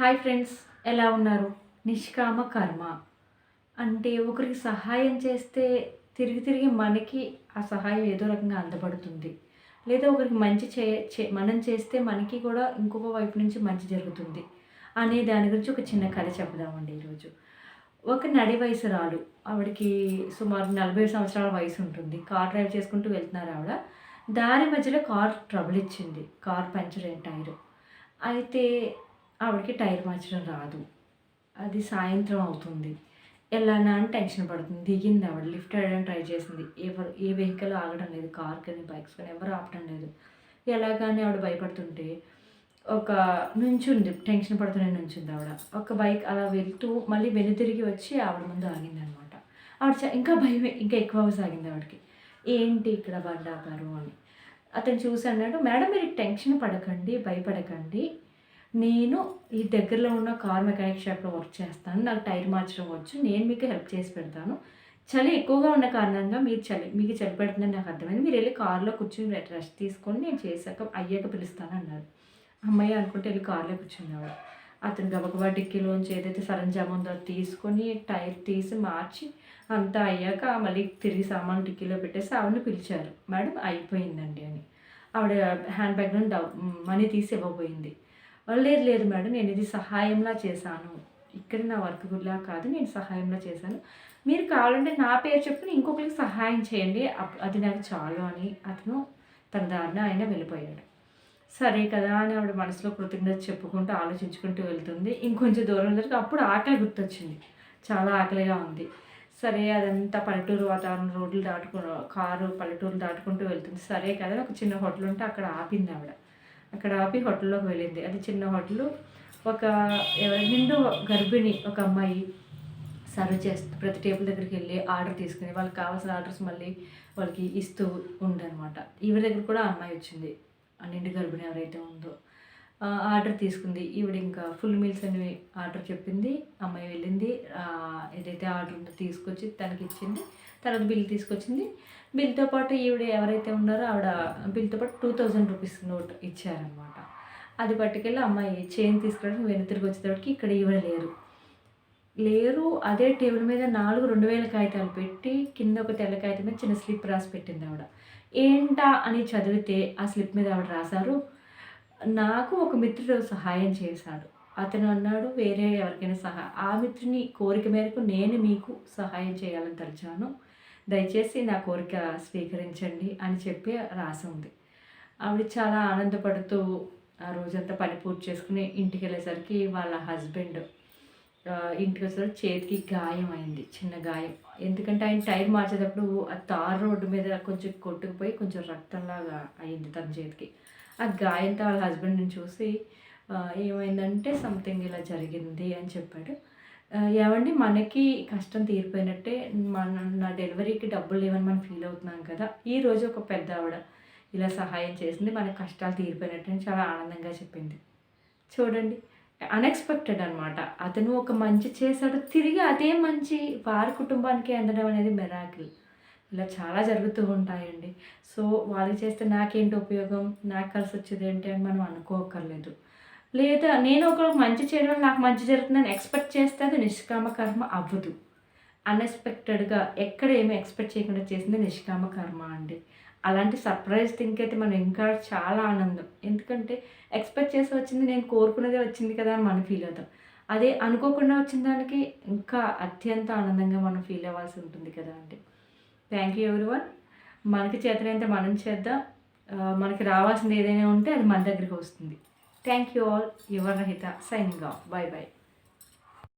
Hi friends ఎలా ఉన్నారు? నిష్కామ కర్మ. అంటే ఒకరికి సహాయం చేస్తే తిరిగి తిరిగి మనకి ఆ సహాయం ఏదో రకంగా అందబడుతుంది. లేదా ఒకరికి మంచి చే చే మనం చేస్తే మనకి కూడా ఇంకొక వైపు నుంచి మంచి జరుగుతుంది అనే దాని గురించి ఒక చిన్న కథ చెప్దామండి ఈరోజు. ఒక నడి వయసురాలు ఆవిడకి సుమారు నలభై సంవత్సరాల వయసు ఉంటుంది. కార్ డ్రైవ్ చేసుకుంటూ వెళ్తున్నారు ఆవిడ. దారి మధ్యలో కార్ ట్రబుల్ ఇచ్చింది. కార్ పంచర్ అయిన టైరు. అయితే ఆవిడకి టైర్ మార్చడం రాదు. అది సాయంత్రం అవుతుంది. వెళ్ళానా అని టెన్షన్ పడుతుంది. దిగింది ఆవిడ. లిఫ్ట్ అయ్యడానికి ట్రై చేసింది. ఎవరు ఏ వెహికల్ ఆగడం లేదు. కార్ కానీ బైక్స్ కానీ ఎవరు ఆపడం లేదు. ఎలాగానే ఆవిడ భయపడుతుంటే ఒక నుంచుంది. టెన్షన్ పడుతూనే నుంచింది ఆవిడ. ఒక బైక్ అలా వెళ్తూ మళ్ళీ వెనుతిరిగి వచ్చి ఆవిడ ముందు ఆగింది అనమాట ఆవిడ చ- ఇంకా భయం ఇంకా ఎక్కువ సాగింది ఆవిడకి. ఏంటి ఇక్కడ బండి ఆపారు అని. అతను చూసి అన్నాడు మేడం మీరు టెన్షన్ పడకండి భయపడకండి. నేను ఈ దగ్గరలో ఉన్న కార్ మెకానిక్ షాప్లో వర్క్ చేస్తాను. నాకు టైర్ మార్చడం వచ్చు. నేను మీకు హెల్ప్ చేసి పెడతాను. చలి ఎక్కువగా ఉన్న కారణంగా మీరు చలి మీకు చలి పెడుతుందని నాకు అర్థమైంది. మీరు వెళ్ళి కారులో కూర్చొని రెస్ట్ తీసుకొని నేను చేశాక అయ్యాక పిలుస్తాను అన్నారు. అమ్మాయి అనుకుంటే వెళ్ళి కారులో కూర్చున్నాడు అతను గబగబా డిక్కీలోంచి ఏదైతే సరంజామా ఉందో తీసుకొని టైర్ తీసి మార్చి అంతా అయ్యాక మళ్ళీ తిరిగి సామాన్ డిక్కీలో పెట్టేసి ఆవిడని పిలిచారు. మేడం అయిపోయిందండి అని. ఆవిడ హ్యాండ్ బ్యాగ్లో డబ్ మనీ తీసి ఇవ్వబోయింది. లేదు లేదు మేడం నేను ఇది సహాయంలా చేశాను. ఇక్కడ నా వర్క్ గుడ్లా కాదు నేను సహాయంలా చేశాను. మీరు కావాలంటే నా పేరు చెప్పుకుని ఇంకొకరికి సహాయం చేయండి. అప్- అది నాకు చాలు అని అతను తన దారిన ఆయన వెళ్ళిపోయాడు. సరే కదా అని ఆవిడ మనసులో కృతజ్ఞత చెప్పుకుంటూ ఆలోచించుకుంటూ వెళ్తుంది. ఇంకొంచెం దూరం దొరికి అప్పుడు ఆకలి గుర్తొచ్చింది. చాలా ఆకలిగా ఉంది. సరే అదంతా పల్లెటూరు వాతావరణం రోడ్లు దాటుకు కారు పల్లెటూరు దాటుకుంటూ వెళ్తుంది. సరే కదా ఒక చిన్న హోటల్ ఉంటే అక్కడ ఆపింది ఆవిడ. అక్కడ ఆపి హోటల్లోకి వెళ్ళింది. అది చిన్న హోటల్. ఒక ఎవరి నిండు గర్భిణి ఒక అమ్మాయి సర్వ్ చేస్తూ ప్రతి టేబుల్ దగ్గరికి వెళ్ళి ఆర్డర్ తీసుకుని వాళ్ళకి కావాల్సిన ఆర్డర్స్ మళ్ళీ వాళ్ళకి ఇస్తూ ఉండనమాట. ఈవిడ దగ్గర కూడా అమ్మాయి వచ్చింది. ఆ నిండు గర్భిణి ఎవరైతే ఉందో. ఆర్డర్ తీసుకుంది. ఈవిడ ఇంకా ఫుల్ మీల్స్ అని ఆర్డర్ చెప్పింది. అమ్మాయి వెళ్ళింది. ఏదైతే ఆర్డర్ ఉందో తీసుకొచ్చి తనకి ఇచ్చింది. తర్వాత బిల్ తీసుకొచ్చింది. బిల్తో పాటు ఈవిడ ఎవరైతే ఉన్నారో ఆవిడ బిల్తో పాటు టూ థౌజండ్ రూపీస్ నోట్ ఇచ్చారనమాట అది పట్టుకెళ్ళి అమ్మాయి చైన్ తీసుకురావడానికి వెను తిరిగి వచ్చేటప్పటికి ఇక్కడ ఈవిడ లేరు. లేరు. అదే టేబుల్ మీద నాలుగు రెండు వేల కాగితాలు పెట్టి కింద ఒక తెల్ల కాగితం మీద చిన్న స్లిప్ రాసి పెట్టింది ఆవిడ. ఏంటా అని చదివితే ఆ స్లిప్ మీద ఆవిడ రాశారు. నాకు ఒక మిత్రుడు సహాయం చేశాడు. అతను అన్నాడు వేరే ఎవరికైనా సహా ఆ మిత్రుని కోరిక మేరకు నేను మీకు సహాయం చేయాలని తలిచాను. దయచేసి నా కోరిక స్వీకరించండి అని చెప్పి రాసి ఉంది. ఆవిడ చాలా ఆనందపడుతూ ఆ రోజంతా పని పూర్తి చేసుకుని ఇంటికి వెళ్ళేసరికి వాళ్ళ హస్బెండ్ ఇంటికి వచ్చేసరికి చేతికి గాయం అయింది చిన్న గాయం. ఎందుకంటే ఆయన టైర్ మార్చేటప్పుడు ఆ తార్ రోడ్డు మీద కొంచెం కొట్టుకుపోయి కొంచెం రక్తంలాగా అయింది తన చేతికి. ఆ గాయంత వాళ్ళ హస్బెండ్ని చూసి ఏమైందంటే సంథింగ్ ఇలా జరిగింది అని చెప్పాడు. ఏమండి మనకి కష్టం తీరిపోయినట్టే మన నా డెలివరీకి డబ్బులు లేవని మనం ఫీల్ అవుతున్నాం కదా ఈ రోజు ఒక పెద్ద ఆవిడ ఇలా సహాయం చేసింది మన కష్టాలు తీరిపోయినట్టు అని చాలా ఆనందంగా చెప్పింది. చూడండి అన్ఎక్స్పెక్టెడ్ అనమాట అతను ఒక మంచి చేశాడు తిరిగి అదే మంచి వారి కుటుంబానికి అందడం అనేది మెరాకిల్ ఇలా చాలా జరుగుతూ ఉంటాయండి. సో వాళ్ళు చేస్తే నాకేంటి ఉపయోగం? నాకు కలిసి వచ్చేది ఏంటి అని మనం అనుకోకర్లేదు. లేదా నేను ఒకరికి మంచి చేయడం నాకు మంచి జరుగుతుందని ఎక్స్పెక్ట్ చేస్తే అది నిష్కామ కర్మ అవ్వదు. అన్ఎక్స్పెక్టెడ్గా ఎక్కడ ఏమి ఎక్స్పెక్ట్ చేయకుండా చేసింది నిష్కామ కర్మ అండి. అలాంటి సర్ప్రైజ్ థింక్ అయితే మనం ఇంకా చాలా ఆనందం. ఎందుకంటే ఎక్స్పెక్ట్ చేసి వచ్చింది నేను కోరుకున్నదే వచ్చింది కదా అని మనం ఫీల్ అవుతాం. అదే అనుకోకుండా వచ్చిన దానికి ఇంకా అత్యంత ఆనందంగా మనం ఫీల్ అవ్వాల్సి ఉంటుంది కదా అండి. థ్యాంక్ యూ ఎవ్రీవన్ మనకి చేతనైతే మనం చేద్దాం. మనకి రావాల్సింది ఏదైనా ఉంటే అది మన దగ్గరికి వస్తుంది. Thank you all your Rahitha signing off bye bye